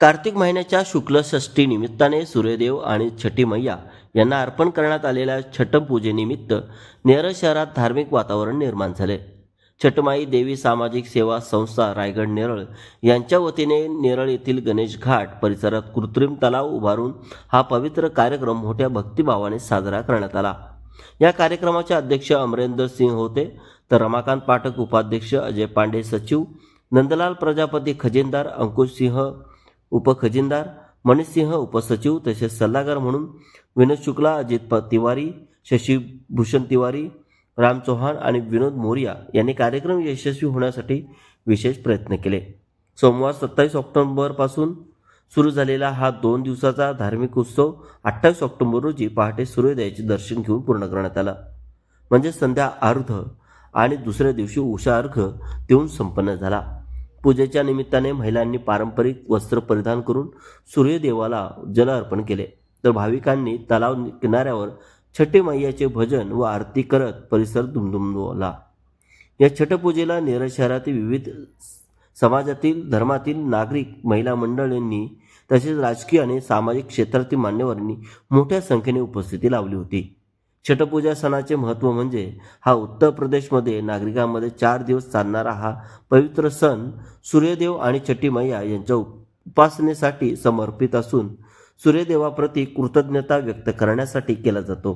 कार्तिक महिन्याच्या शुक्ल निमित्ताने सूर्यदेव आणि छठी मैया यांना अर्पण करण्यात आलेल्या छटपूजेनिमित्त नेरळ शहरात धार्मिक वातावरण निर्माण झाले. छटमाई देवी सामाजिक सेवा संस्था रायगड नेरळ यांच्या वतीने नेरळ येथील गणेश घाट परिसरात कृत्रिम तलाव उभारून हा पवित्र कार्यक्रम मोठ्या भक्तिभावाने साजरा करण्यात आला. या कार्यक्रमाचे अध्यक्ष अमरेंद्र सिंह होते तर रमाकांत पाठक उपाध्यक्ष अजय पांडे सचिव नंदलाल प्रजापती खजिनदार अंकुश सिंह उपखजिनदार मनीषसिंह उपसचिव तसेच सल्लागार म्हणून विनोद शुक्ला अजित तिवारी शशीभूषण तिवारी राम चौहान आणि विनोद मोरिया यांनी कार्यक्रम यशस्वी होण्यासाठी विशेष प्रयत्न केले. सोमवार सत्तावीस ऑक्टोंबरपासून सुरू झालेला हा दोन दिवसाचा धार्मिक उत्सव अठ्ठावीस ऑक्टोंबर रोजी पहाटे सूर्योदयाचे दर्शन घेऊन पूर्ण करण्यात आला. म्हणजे संध्या अर्ध आणि दुसऱ्या दिवशी उषा अर्घ देऊन संपन्न झाला. पूजेच्या निमित्ताने महिलांनी पारंपरिक वस्त्र परिधान करून सूर्यदेवाला जल अर्पण केले. तर भाविकांनी तलाव किनाऱ्यावर छठे मैयाचे भजन व आरती करत परिसर दुमदुमवला या छठपूजेला नेरळ शहरातील विविध समाजातील धर्मातील नागरिक महिला मंडळींनी तसेच राजकीय आणि सामाजिक क्षेत्रातील मान्यवरांनी मोठ्या संख्येने उपस्थिती लावली होती. छठपूजा सणाचे महत्त्व म्हणजे हा उत्तर प्रदेशमध्ये नागरिकांमध्ये चार दिवस चालणारा हा पवित्र सण सूर्यदेव आणि छठी मैया यांच्या उपासनेसाठी समर्पित असून सूर्यदेवाप्रती कृतज्ञता व्यक्त करण्यासाठी केला जातो.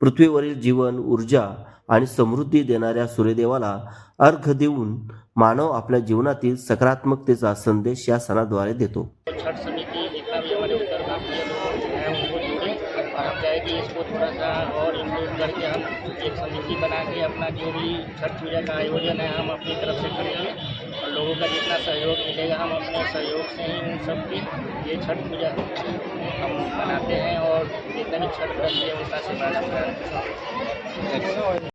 पृथ्वीवरील जीवन ऊर्जा आणि समृद्धी देणाऱ्या सूर्यदेवाला अर्घ देऊन मानव आपल्या जीवनातील सकारात्मकतेचा संदेश या सणाद्वारे देतो. चाहे कि इसको थोड़ा सा और इम्प्रूव करके हम एक समिति बना के अपना जो भी छठ पूजा का आयोजन है, हम अपनी तरफ़ से करेंगे। और लोगों का जितना सहयोग मिलेगा, हम अपने सहयोग से ही उन सबकी ये छठ पूजा हम मनाते हैं और जितना भी छठ व्रत है करते हैं।